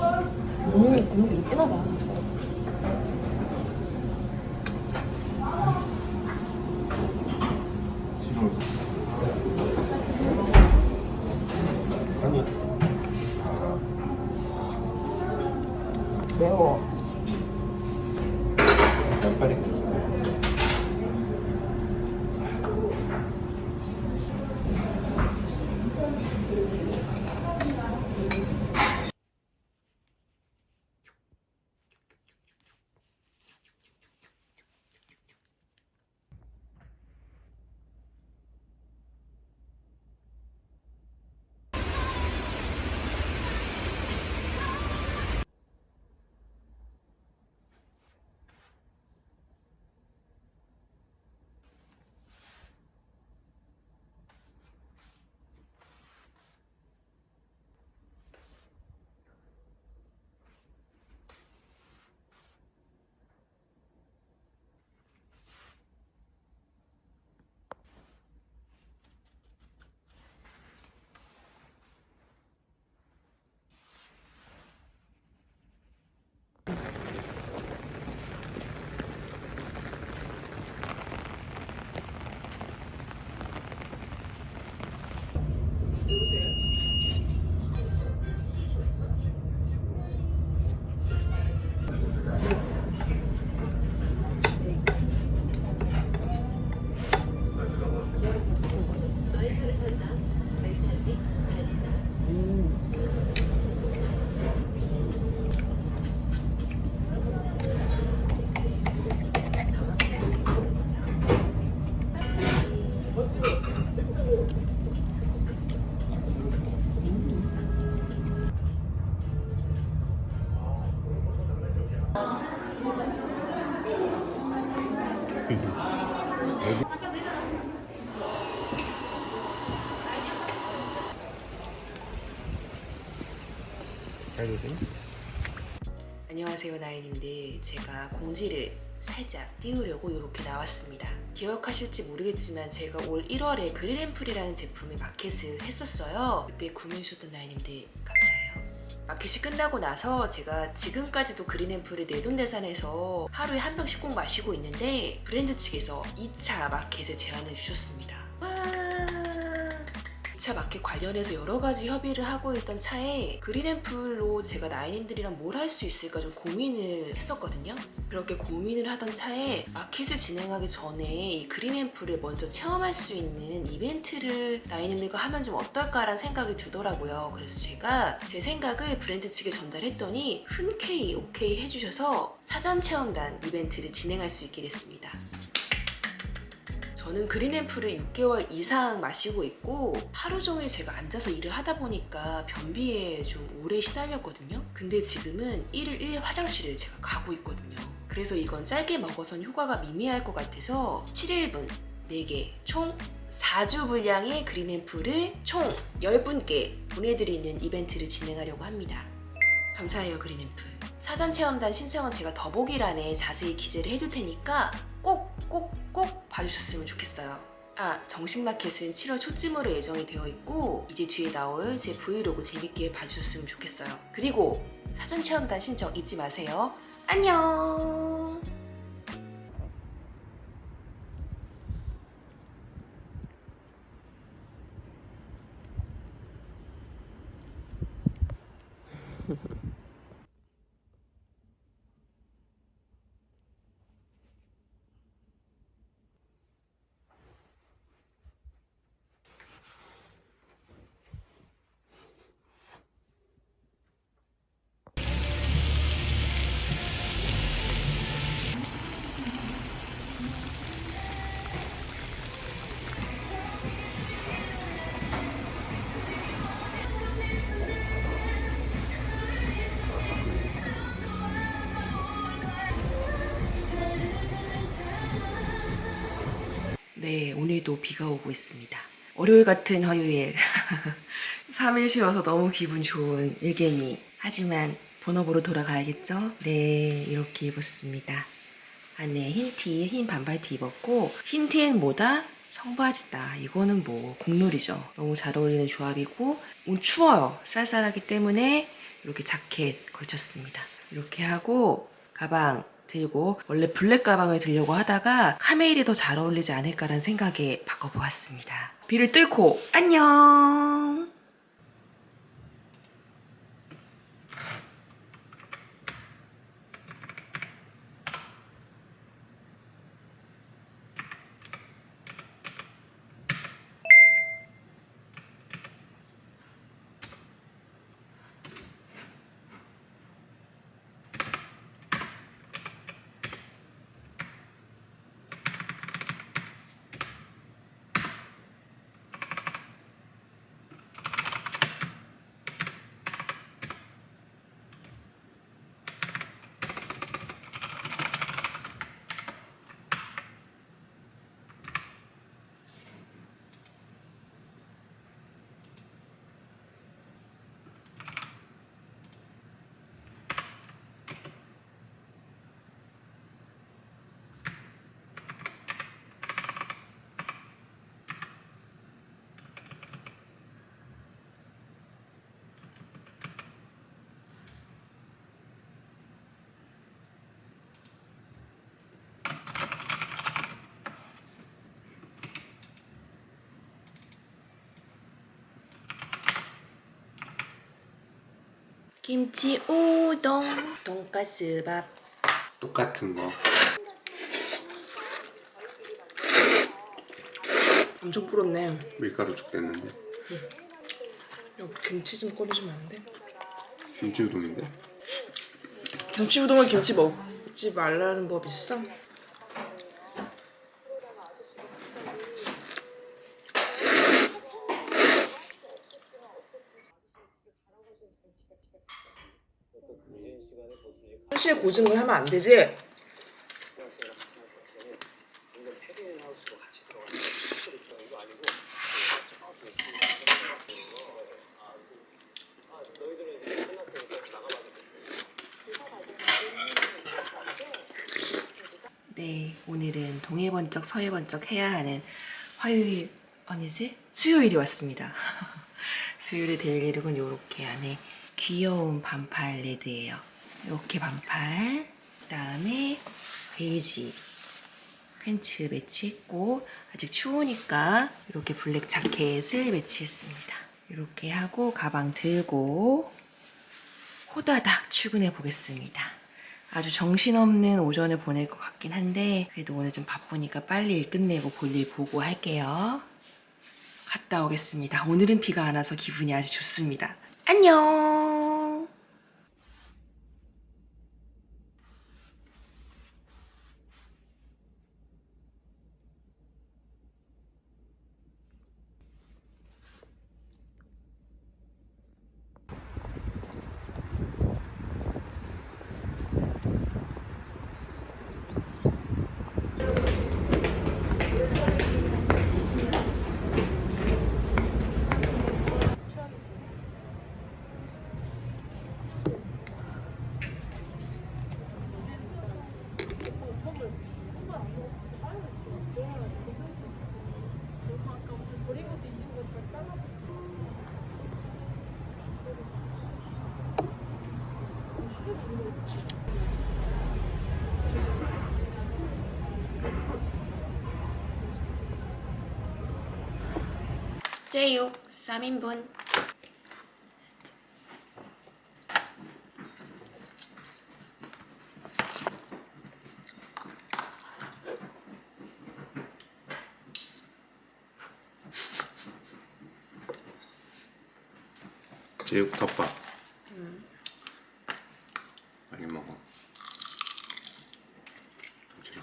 음, 음 이런 거 잊지 마봐. 잘 드세요? 안녕하세요 나인인데 제가 공지를 살짝 띄우려고 이렇게 나왔습니다. 기억하실지 모르겠지만 제가 올 1월에 그린앰플이라는 제품의 마켓을 했었어요. 그때 구매해 주셨던 나인님들. 마켓이 끝나고 나서 제가 지금까지도 그린앰플을 내돈내산해서 하루에 한 병씩 꼭 마시고 있는데 브랜드 측에서 2차 마켓에 제안을 주셨습니다. 와 2차 마켓 관련해서 여러 가지 협의를 하고 있던 차에 그린앰플로 제가 나인님들이랑 뭘 할 수 있을까 좀 고민을 했었거든요. 그렇게 고민을 하던 차에 마켓을 진행하기 전에 이 그린앰플을 먼저 체험할 수 있는 이벤트를 나인님들과 하면 좀 어떨까라는 생각이 들더라고요. 그래서 제가 제 생각을 브랜드 측에 전달했더니 흔쾌히 오케이 해주셔서 사전 체험단 이벤트를 진행할 수 있게 됐습니다. 저는 그린앰플을 6개월 이상 마시고 있고 하루 종일 제가 앉아서 일을 하다 보니까 변비에 좀 오래 시달렸거든요. 근데 지금은 1일 1회 화장실을 제가 가고 있거든요. 그래서 이건 짧게 먹어선 효과가 미미할 것 같아서 7일분 4개 총 4주 분량의 그린앰플을 총 10분께 보내드리는 이벤트를 진행하려고 합니다. 감사해요 그린앰플 사전 체험단 신청은 제가 더보기란에 자세히 기재를 해둘 테니까 꼭꼭꼭 봐주셨으면 좋겠어요. 아 정식마켓은 7월 초쯤으로 예정이 되어 있고 이제 뒤에 나올 제 브이로그 재밌게 봐주셨으면 좋겠어요. 그리고 사전 체험단 신청 잊지 마세요. 안녕 네, 오늘도 비가 오고 있습니다. 월요일 같은 화요일. 3일 쉬어서 너무 기분 좋은 일개니. 하지만 본업으로 돌아가야겠죠? 네, 이렇게 입었습니다. 안에 흰 티, 흰 반팔티 입었고, 흰 티엔 뭐다? 청바지다. 이거는 뭐, 국룰이죠. 너무 잘 어울리는 조합이고, 오늘 추워요. 쌀쌀하기 때문에 이렇게 자켓 걸쳤습니다. 이렇게 하고, 가방 들고 원래 블랙 가방을 들려고 하다가 카메일이 더 잘 어울리지 않을까라는 생각에 바꿔보았습니다. 비를 뚫고 안녕. 김치 우동, 돈가스 밥. 똑같은 거. 엄청 불었네. 밀가루 죽 됐는데. 여기 김치 좀 꺼내주면 안 돼? 김치 우동인데. 김치 우동은 김치 먹지 말라는 법 있어? 사실 고증을 하면 안 되지. 네, 오늘은 동해번쩍 서해번쩍 해야 하는 화요일 아니지? 수요일이 왔습니다. 수요일의 데일리룩은 이렇게 안에 귀여운 반팔 레드예요. 이렇게 반팔, 그 다음에 베이지 팬츠 매치했고 아직 추우니까 이렇게 블랙 자켓을 매치했습니다. 이렇게 하고 가방 들고 호다닥 출근해 보겠습니다. 아주 정신없는 오전을 보낼 것 같긴 한데 그래도 오늘 좀 바쁘니까 빨리 일 끝내고 볼일 보고 할게요. 갔다 오겠습니다. 오늘은 비가 안 와서 기분이 아주 좋습니다. 안녕! 제육 3인분 제육 덮밥. 많이 먹어. 좀 질러.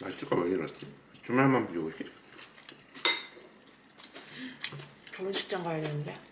맛있을까 왜 이러지? 주말만 비우고 있게. 결혼식장 가야 되는데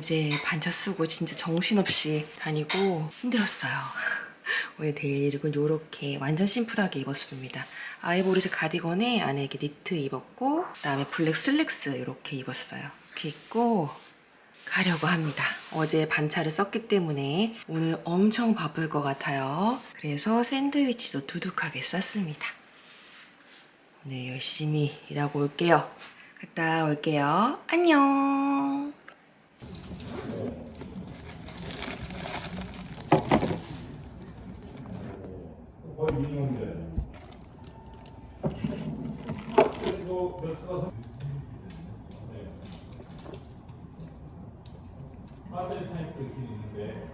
어제 반차 쓰고 진짜 정신없이 다니고 힘들었어요. 오늘 데일룩은 이렇게 완전 심플하게 입었습니다. 아이보리색 가디건에 안에 이렇게 니트 입었고 그다음에 블랙 슬랙스 이렇게 입었어요. 이렇게 입고 가려고 합니다. 어제 반차를 썼기 때문에 오늘 엄청 바쁠 것 같아요. 그래서 샌드위치도 두둑하게 쌌습니다. 오늘 열심히 일하고 올게요. 갔다 올게요. 안녕. 거의 미니멈인데. 그리고 몇수가 네. 배터리 타입도 있긴 있는데.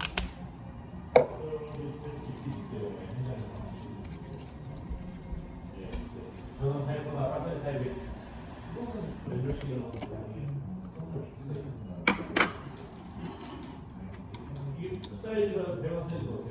저는 타입보다 배터리 타입이 조금 넣는 부분이 조금 비싸습니다 이게 사이즈가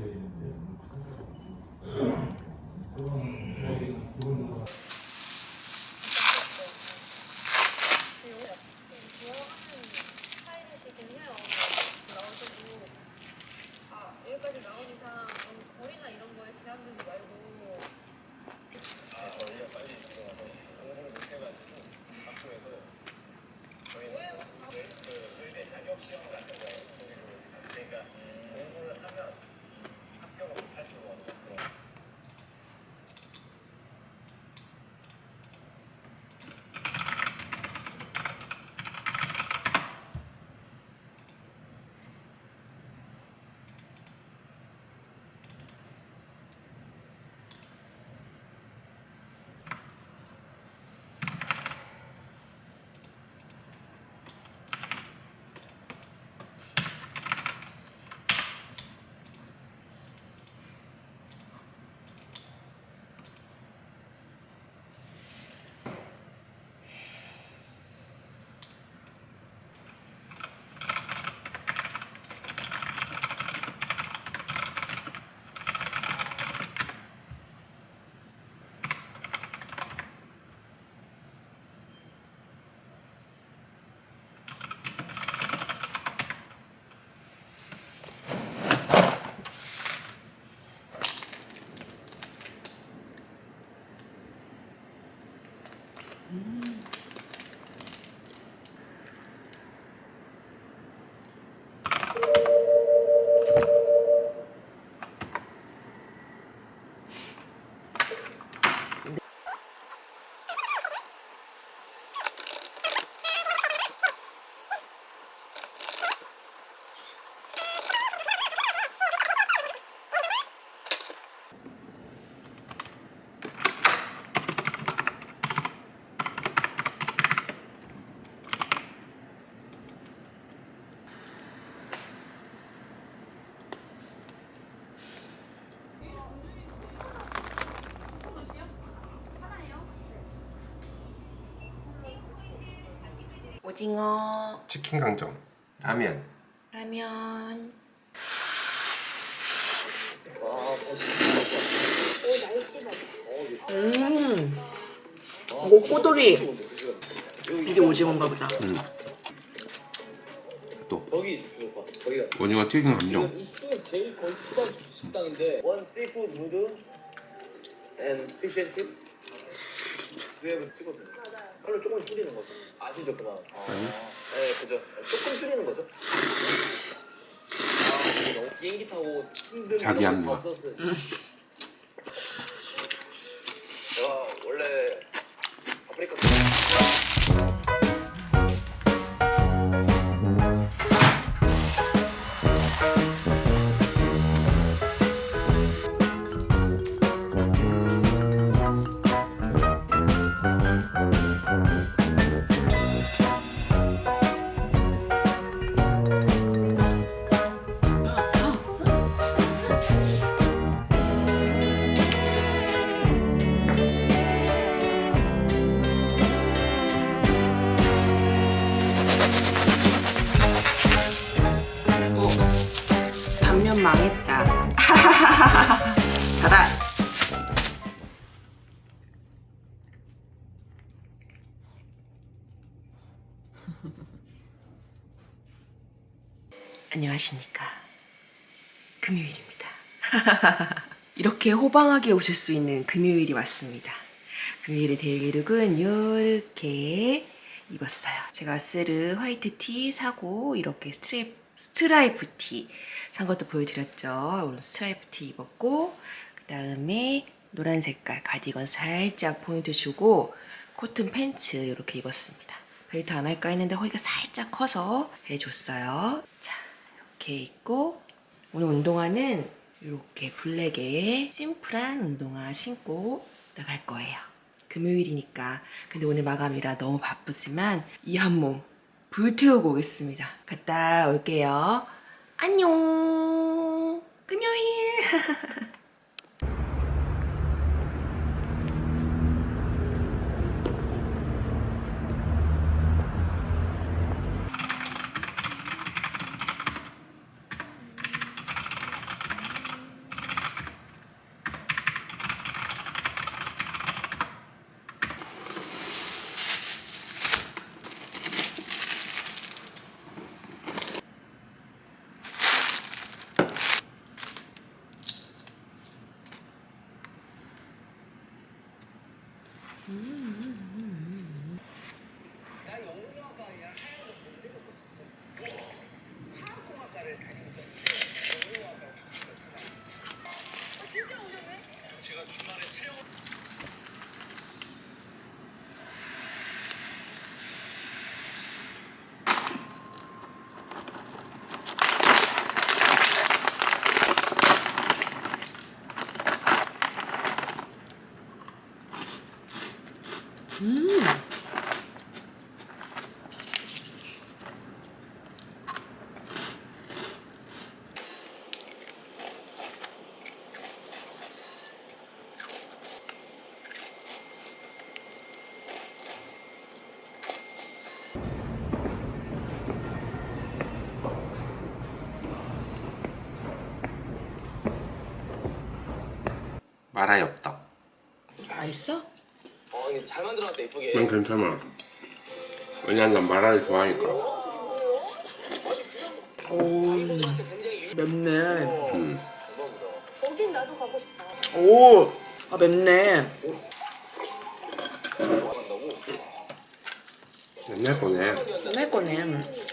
오징어, 치킨 강정, 라면. 라면. 음, 오 꼬돌이. 이게 오징어인가 보다. 또 거기 봐. 거기가 오징어 튀김 강정. 이 수에 제일 거의 비싼 식당인데 원 씨푸드 누드 앤 피쉬 앤 칩스 두앱을 찍거든요. 칼로 조금 줄이는 거죠. 아시죠 그만. 아, 네 그죠. 조금 줄이는 거죠. 아 너무 비행기 타고 힘든 자기 이런 안녕하십니까. 금요일입니다. 이렇게 호방하게 오실 수 있는 금요일이 왔습니다. 금요일의 데일리 룩은 이렇게 입었어요. 제가 세르 화이트 티 사고 이렇게 스트라이프, 스트라이프 티 산 것도 보여드렸죠. 오늘 스트라이프 티 입었고 그 다음에 노란 색깔 가디건 살짝 포인트 주고 코튼 팬츠 이렇게 입었습니다. 벨트 안 할까 했는데 허리가 살짝 커서 해줬어요. 자 이렇게 입고 오늘 운동화는 이렇게 블랙에 심플한 운동화 신고 나갈 거예요. 금요일이니까. 근데 오늘 마감이라 너무 바쁘지만 이 한 몸 불태우고 오겠습니다. 갔다 올게요. 안녕. 금요일. 나 영문학과에 하얀 거못 배웠었어. 화학공학과를 다니면서 영문학과. 아 진짜 오셨네? 제가 주말에 체험. 마라이 없다. 맛있어? 어 이게 잘 만들어놨다 이쁘게. 난 괜찮아. 왜냐면 난 마라를 좋아하니까. 오, 맵네. 음. 거긴 나도 가고 싶다. 오, 아 맵네. 옛날 거네. 맵 거네.